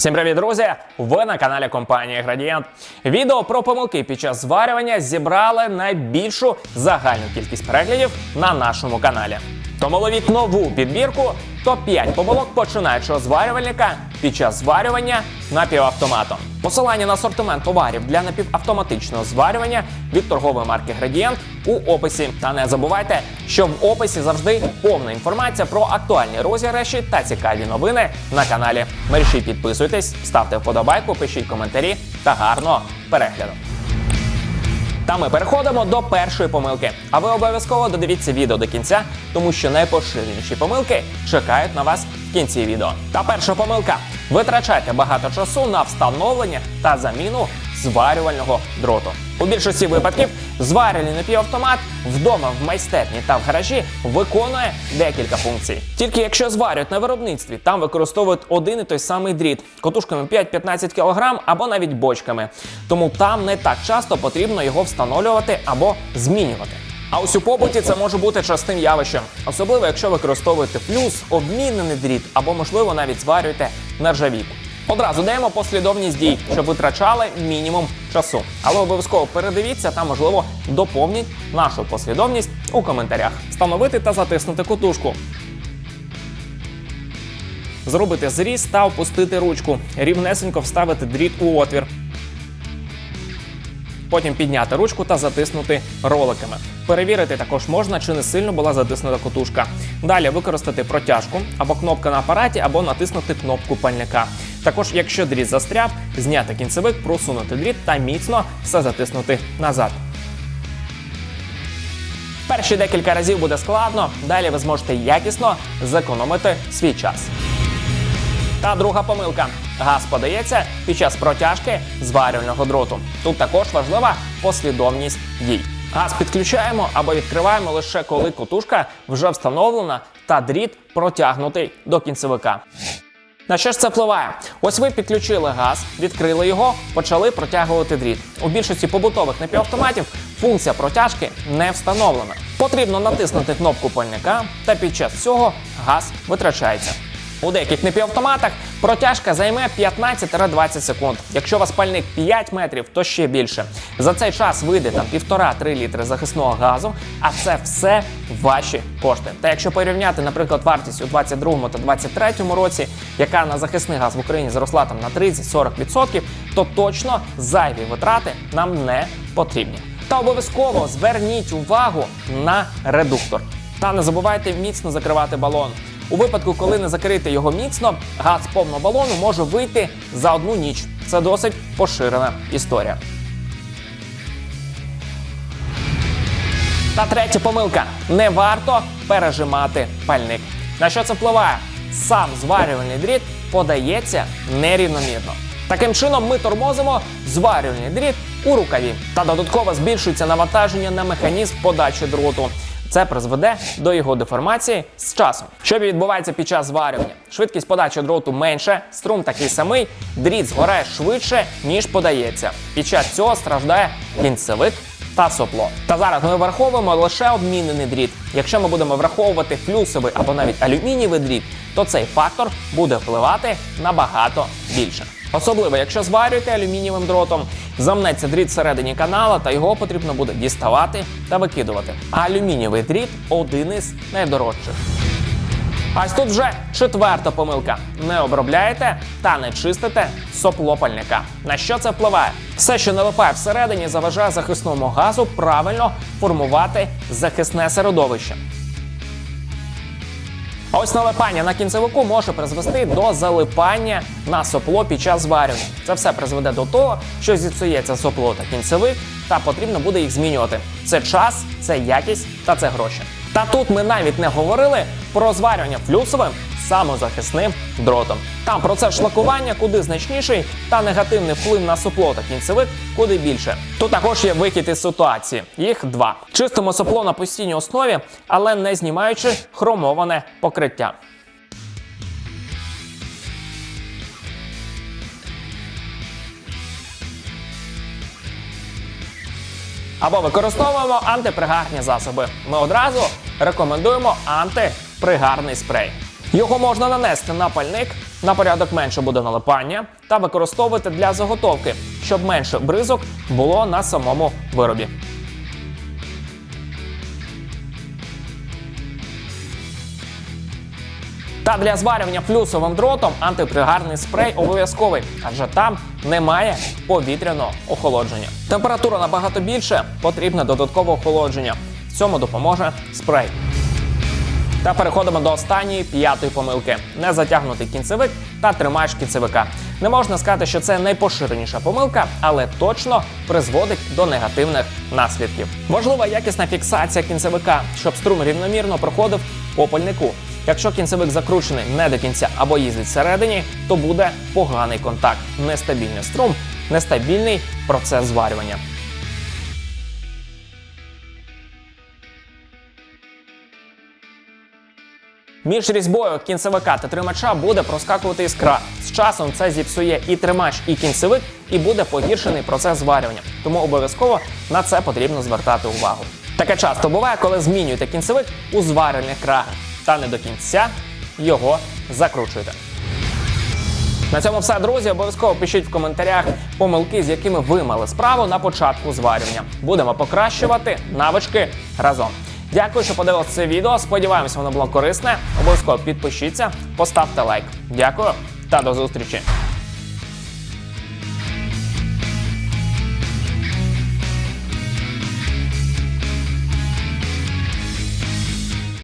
Всім привіт, друзі! Ви на каналі компанії Градієнт. Відео про помилки під час зварювання зібрали найбільшу загальну кількість переглядів на нашому каналі. Тому ловіть нову підбірку топ-5 помилок починаючого зварювальника під час зварювання напівавтоматом. Посилання на асортимент товарів для напівавтоматичного зварювання від торгової марки Градієнт у описі. Та не забувайте, що в описі завжди повна інформація про актуальні розіграші та цікаві новини на каналі. Мерші підписуйтесь, ставте вподобайку, пишіть коментарі та гарного перегляду. Та ми переходимо до першої помилки. А ви обов'язково додивіться відео до кінця, тому що найпоширеніші помилки чекають на вас в кінці відео. Та перша помилка: витрачайте багато часу на встановлення та заміну зварювального дроту. У більшості випадків зварювальний напівавтомат вдома в майстерні та в гаражі виконує декілька функцій. Тільки якщо зварюють на виробництві, там використовують один і той самий дріт котушками 5-15 кг або навіть бочками. Тому там не так часто потрібно його встановлювати або змінювати. А ось у побуті це може бути частим явищем, особливо якщо використовуєте плюс, обмінений дріт або, можливо, навіть зварюєте нержавійку. Одразу даємо послідовність дій, щоб витрачали мінімум часу. Але обов'язково передивіться та, можливо, доповніть нашу послідовність у коментарях. Встановити та затиснути котушку. Зробити зріз та опустити ручку. Рівнесенько вставити дріт у отвір. Потім підняти ручку та затиснути роликами. Перевірити також можна, чи не сильно була затиснута котушка. Далі використати протяжку або кнопка на апараті, або натиснути кнопку пальника. Також, якщо дріт застряв, зняти кінцевик, просунути дріт та міцно все затиснути назад. Перші декілька разів буде складно, далі ви зможете якісно зекономити свій час. Та друга помилка. Газ подається під час протяжки зварювального дроту. Тут також важлива послідовність дій. Газ підключаємо або відкриваємо лише коли котушка вже встановлена та дріт протягнутий до кінцевика. На що ж це впливає? Ось ви підключили газ, відкрили його, почали протягувати дріт. У більшості побутових напівавтоматів функція протяжки не встановлена. Потрібно натиснути кнопку пальника, та під час цього газ витрачається. У деяких напівавтоматах протяжка займе 15-20 секунд. Якщо у вас пальник 5 метрів, то ще більше. За цей час вийде там 1,5-3 літри захисного газу, а це все ваші кошти. Та якщо порівняти, наприклад, вартість у 22 та 23 році, яка на захисний газ в Україні зросла там на 30-40%, то точно зайві витрати нам не потрібні. Та обов'язково зверніть увагу на редуктор. Та не забувайте міцно закривати балон. У випадку, коли не закрити його міцно, газ повного балону може вийти за одну ніч. Це досить поширена історія. Та третя помилка: не варто пережимати пальник. На що це впливає? Сам зварювальний дріт подається нерівномірно. Таким чином, ми тормозимо зварювальний дріт у рукаві та додатково збільшується навантаження на механізм подачі дроту. Це призведе до його деформації з часом. Що відбувається під час зварювання? Швидкість подачі дроту менше, струм такий самий, дріт згорає швидше, ніж подається. Під час цього страждає кінцевик та сопло. Та зараз ми враховуємо лише обмінений дріт. Якщо ми будемо враховувати флюсовий або навіть алюмінієвий дріт, то цей фактор буде впливати набагато більше. Особливо, якщо зварюєте алюмінієвим дротом, замнеться дріт всередині канала, та його потрібно буде діставати та викидувати. А алюмінієвий дріт один із найдорожчих. А ось тут вже четверта помилка: не обробляєте та не чистите сопло пальника. На що це впливає? Все, що налипає всередині, заважає захисному газу правильно формувати захисне середовище. А ось налипання на кінцевику може призвести до залипання на сопло під час зварювання. Це все призведе до того, що зіпсується сопло та кінцевик, та потрібно буде їх змінювати. Це час, це якість та це гроші. Та тут ми навіть не говорили про зварювання флюсовим самозахисним дротом. Там процес шлакування куди значніший та негативний вплив на сопло та кінцевик куди більше. Тут також є вихід із ситуації. Їх два: чистимо сопло на постійній основі, але не знімаючи хромоване покриття. Або використовуємо антипригарні засоби. Ми одразу рекомендуємо антипригарний спрей. Його можна нанести на пальник на порядок менше буде налипання та використовувати для заготовки, щоб менше бризок було на самому виробі. Та для зварювання плюсовим дротом антипригарний спрей обов'язковий, адже там немає повітряного охолодження. Температура набагато більше, потрібне додаткове охолодження. В цьому допоможе спрей. Та переходимо до останньої п'ятої помилки: не затягнути кінцевик та тримаєш кінцевика. Не можна сказати, що це найпоширеніша помилка, але точно призводить до негативних наслідків. Важлива якісна фіксація кінцевика, щоб струм рівномірно проходив по пальнику. Якщо кінцевик закручений не до кінця або їздить всередині, то буде поганий контакт, нестабільний струм, нестабільний процес зварювання. Між різьбою кінцевика та тримача буде проскакувати іскра. З часом це зіпсує і тримач, і кінцевик, і буде погіршений процес зварювання. Тому обов'язково на це потрібно звертати увагу. Таке часто буває, коли змінюєте кінцевик у зварювальних крагах, та не до кінця його закручуєте. На цьому все, друзі. Обов'язково пишіть в коментарях помилки, з якими ви мали справу на початку зварювання. Будемо покращувати навички разом. Дякую, що подивилися це відео. Сподіваємося, воно було корисне. Обов'язково підпишіться, поставте лайк. Дякую та до зустрічі.